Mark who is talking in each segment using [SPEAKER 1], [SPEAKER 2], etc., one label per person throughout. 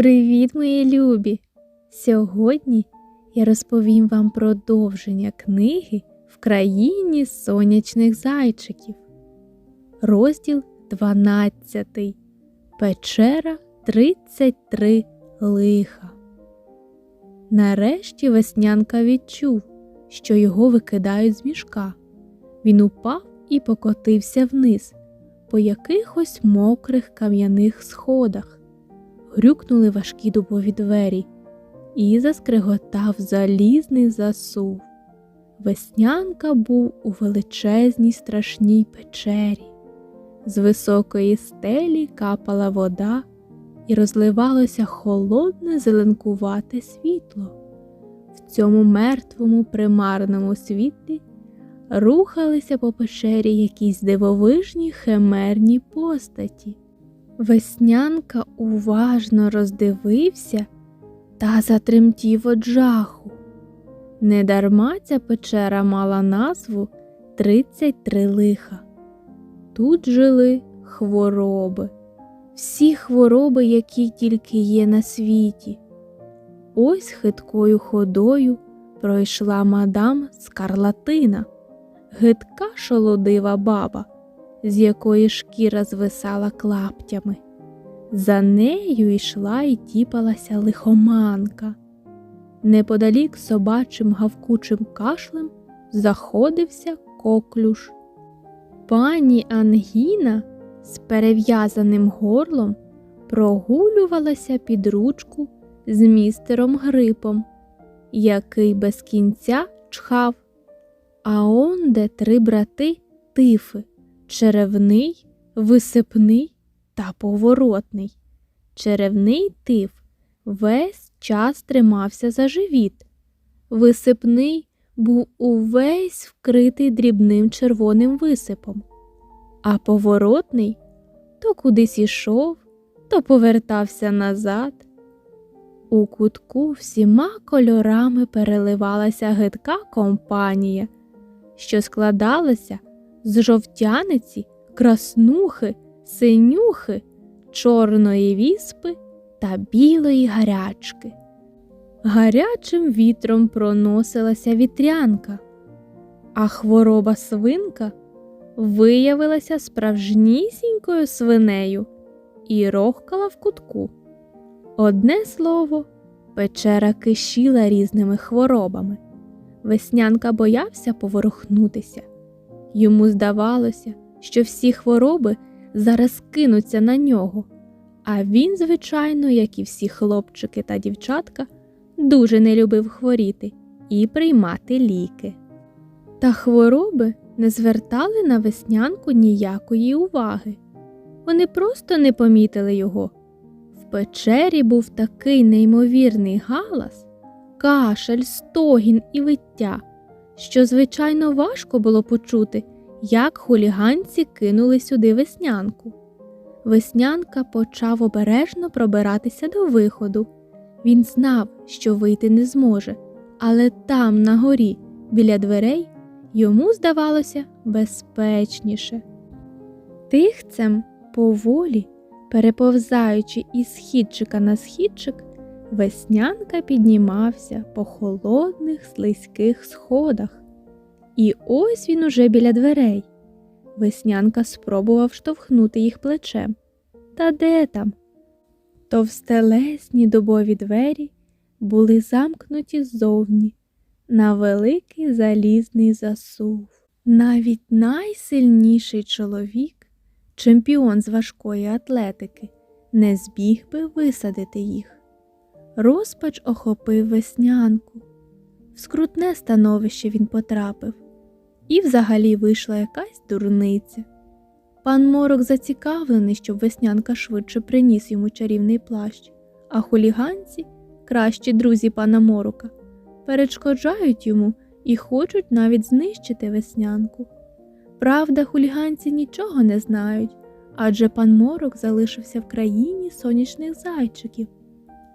[SPEAKER 1] Привіт, мої любі! Сьогодні я розповім вам продовження книги в країні сонячних зайчиків. Розділ 12. Печера 33 лиха. Нарешті веснянка відчув, що його викидають з мішка. Він упав і покотився вниз по якихось мокрих кам'яних сходах. Грюкнули важкі дубові двері, і заскриготав залізний засув. Веснянка був у величезній страшній печері. З високої стелі капала вода і розливалося холодне зеленкувате світло. В цьому мертвому примарному світлі рухалися по печері якісь дивовижні химерні постаті. Веснянка уважно роздивився та затремтів од жаху. Недарма ця печера мала назву 33 лиха. Тут жили хвороби, всі хвороби, які тільки є на світі. Ось хиткою ходою пройшла мадам Скарлатина, гидка шолодива баба, з якої шкіра звисала клаптями. За нею йшла і тіпалася лихоманка. Неподалік собачим гавкучим кашлем заходився коклюш. Пані Ангіна з перев'язаним горлом прогулювалася під ручку з містером Грипом, який без кінця чхав. А он де три брати тифи черевний, висипний та поворотний. Черевний тиф весь час тримався за живіт. Висипний був увесь вкритий дрібним червоним висипом, а поворотний то кудись ішов, то повертався назад. У кутку всіма кольорами переливалася гидка компанія, що складалася з жовтяниці, краснухи, синюхи, чорної віспи та білої гарячки. Гарячим вітром проносилася вітрянка, а хвороба свинка виявилася справжнісінькою свинею і рохкала в кутку. Одне слово, печера кишіла різними хворобами. Веснянка боявся поворухнутися. Йому здавалося, що всі хвороби зараз кинуться на нього, а він, звичайно, як і всі хлопчики та дівчатка, дуже не любив хворіти і приймати ліки. Та хвороби не звертали на веснянку ніякої уваги. Вони просто не помітили його. В печері був такий неймовірний галас, кашель, стогін і виття, що, звичайно, важко було почути, як хуліганці кинули сюди веснянку. Веснянка почав обережно пробиратися до виходу. Він знав, що вийти не зможе, але там, на горі, біля дверей, йому здавалося безпечніше. Тихцем поволі, переповзаючи із східчика на східчик, веснянка піднімався по холодних слизьких сходах. І ось він уже біля дверей. Веснянка спробував штовхнути їх плечем. Та де там? Товстелесні дубові двері були замкнуті ззовні на великий залізний засув. Навіть найсильніший чоловік, чемпіон з важкої атлетики, не збіг би висадити їх. Розпач охопив веснянку. В скрутне становище він потрапив, і взагалі вийшла якась дурниця. Пан Морок зацікавлений, щоб веснянка швидше приніс йому чарівний плащ, а хуліганці, кращі друзі пана Морока, перешкоджають йому і хочуть навіть знищити веснянку. Правда, хуліганці нічого не знають, адже пан Морок залишився в країні сонячних зайчиків,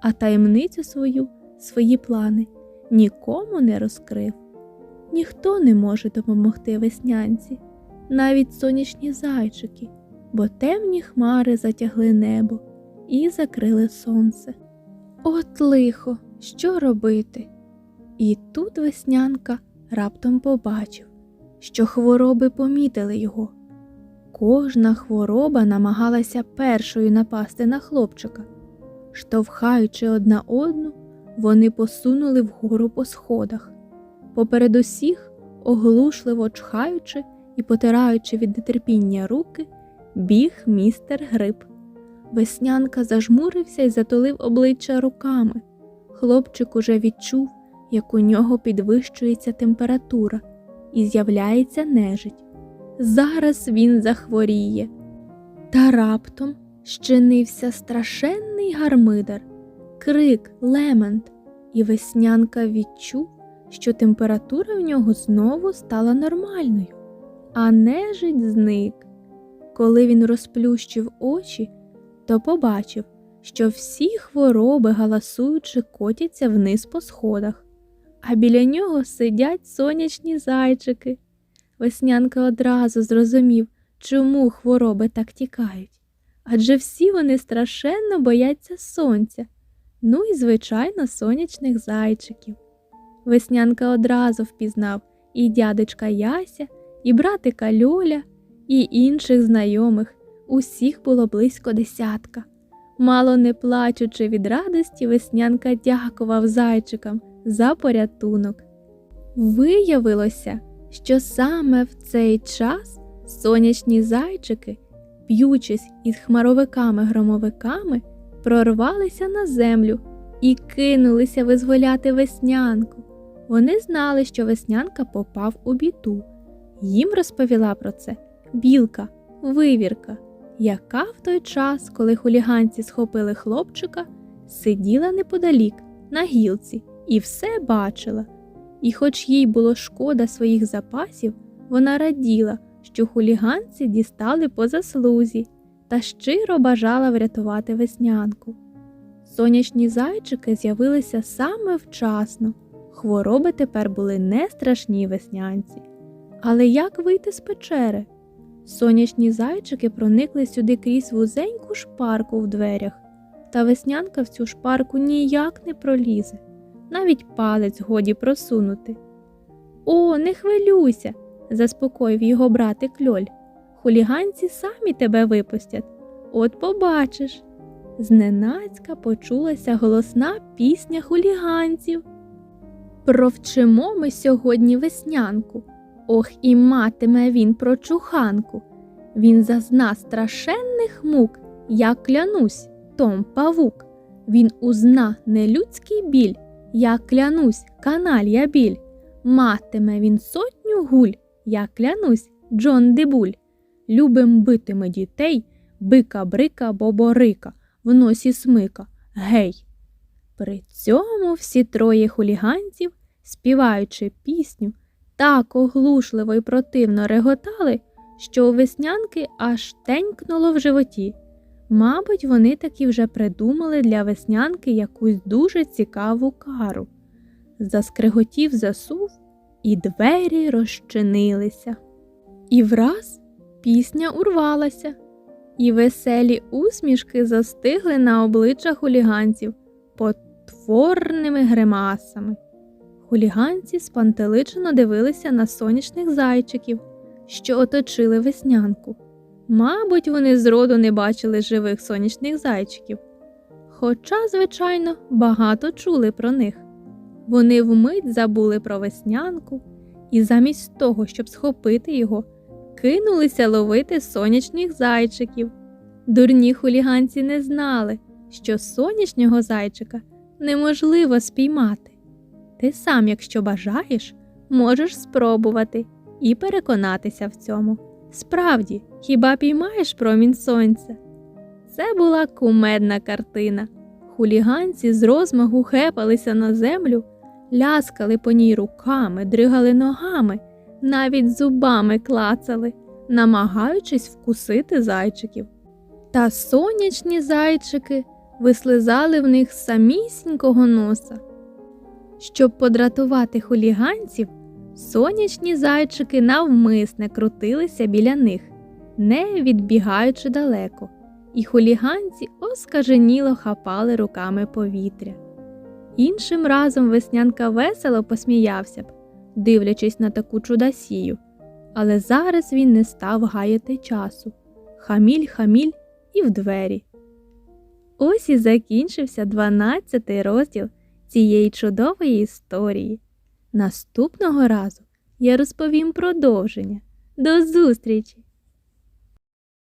[SPEAKER 1] а таємницю свою, свої плани нікому не розкрив. Ніхто не може допомогти веснянці, навіть сонячні зайчики, бо темні хмари затягли небо і закрили сонце. От лихо, що робити? І тут веснянка раптом побачив, що хвороби помітили його. Кожна хвороба намагалася першою напасти на хлопчика. Штовхаючи одна одну, вони посунули вгору по сходах. Поперед усіх, оглушливо чхаючи і потираючи від нетерпіння руки, біг містер Гриб. Веснянка зажмурився і затулив обличчя руками. Хлопчик уже відчув, як у нього підвищується температура і з'являється нежить. Зараз він захворіє. Та раптом щинився страшенний гармидар, крик, лемент, і веснянка відчув, що температура в нього знову стала нормальною, а нежить зник. Коли він розплющив очі, то побачив, що всі хвороби галасуючи котяться вниз по сходах, а біля нього сидять сонячні зайчики. Веснянка одразу зрозумів, чому хвороби так тікають. Адже всі вони страшенно бояться сонця, ну і, звичайно, сонячних зайчиків. Веснянка одразу впізнав і дядечка Яся, і братика Льоля, і інших знайомих. Усіх було близько десятка. Мало не плачучи від радості, веснянка дякував зайчикам за порятунок. Виявилося, що саме в цей час сонячні зайчики, п'ючись із хмаровиками-громовиками, прорвалися на землю і кинулися визволяти веснянку. Вони знали, що веснянка попав у біду. Їм розповіла про це білка, вивірка, яка в той час, коли хуліганці схопили хлопчика, сиділа неподалік на гілці і все бачила. І, хоч їй було шкода своїх запасів, вона раділа, що хуліганці дістали по заслузі та щиро бажала врятувати веснянку. Сонячні зайчики з'явилися саме вчасно. Хвороби тепер були не страшні веснянці. Але як вийти з печери? Сонячні зайчики проникли сюди крізь вузеньку шпарку в дверях, та веснянка в цю шпарку ніяк не пролізе, навіть палець годі просунути. О, не хвилюйся, заспокоїв його братик Льоль. Хуліганці самі тебе випустять. От побачиш. Зненацька почулася голосна пісня хуліганців. Провчимо ми сьогодні веснянку. Ох, і матиме він про чуханку. Він зазна страшенних мук, я клянусь, Том павук. Він узна нелюдський біль, я клянусь, каналья біль. Матиме він сотню гуль, я клянусь, Джон Дебуль. Любим битиме дітей, бика брика боборика, в носі смика. Гей. При цьому всі троє хуліганців, співаючи пісню, так оглушливо і противно реготали, що у веснянки аж тенькнуло в животі. Мабуть, вони таки вже придумали для веснянки якусь дуже цікаву кару. Заскриготів засув, і двері розчинилися. І враз пісня урвалася, і веселі усмішки застигли на обличчях хуліганців потворними гримасами. Хуліганці спантеличено дивилися на сонячних зайчиків, що оточили веснянку. Мабуть, вони зроду не бачили живих сонячних зайчиків. Хоча, звичайно, багато чули про них. Вони вмить забули про веснянку і замість того, щоб схопити його, кинулися ловити сонячних зайчиків. Дурні хуліганці не знали, що сонячного зайчика неможливо спіймати. Ти сам, якщо бажаєш, можеш спробувати і переконатися в цьому. Справді, хіба піймаєш промінь сонця? Це була кумедна картина. Хуліганці з розмаху хепалися на землю, ляскали по ній руками, дригали ногами, навіть зубами клацали, намагаючись вкусити зайчиків. Та сонячні зайчики вислизали в них самісінького носа. Щоб подратувати хуліганців, сонячні зайчики навмисне крутилися біля них, не відбігаючи далеко, і хуліганці оскаженіло хапали руками повітря. Іншим разом веснянка весело посміявся б, дивлячись на таку чудосію, але зараз він не став гаяти часу. Хаміль, хаміль і в двері. Ось і закінчився дванадцятий розділ цієї чудової історії. Наступного разу я розповім продовження. До зустрічі!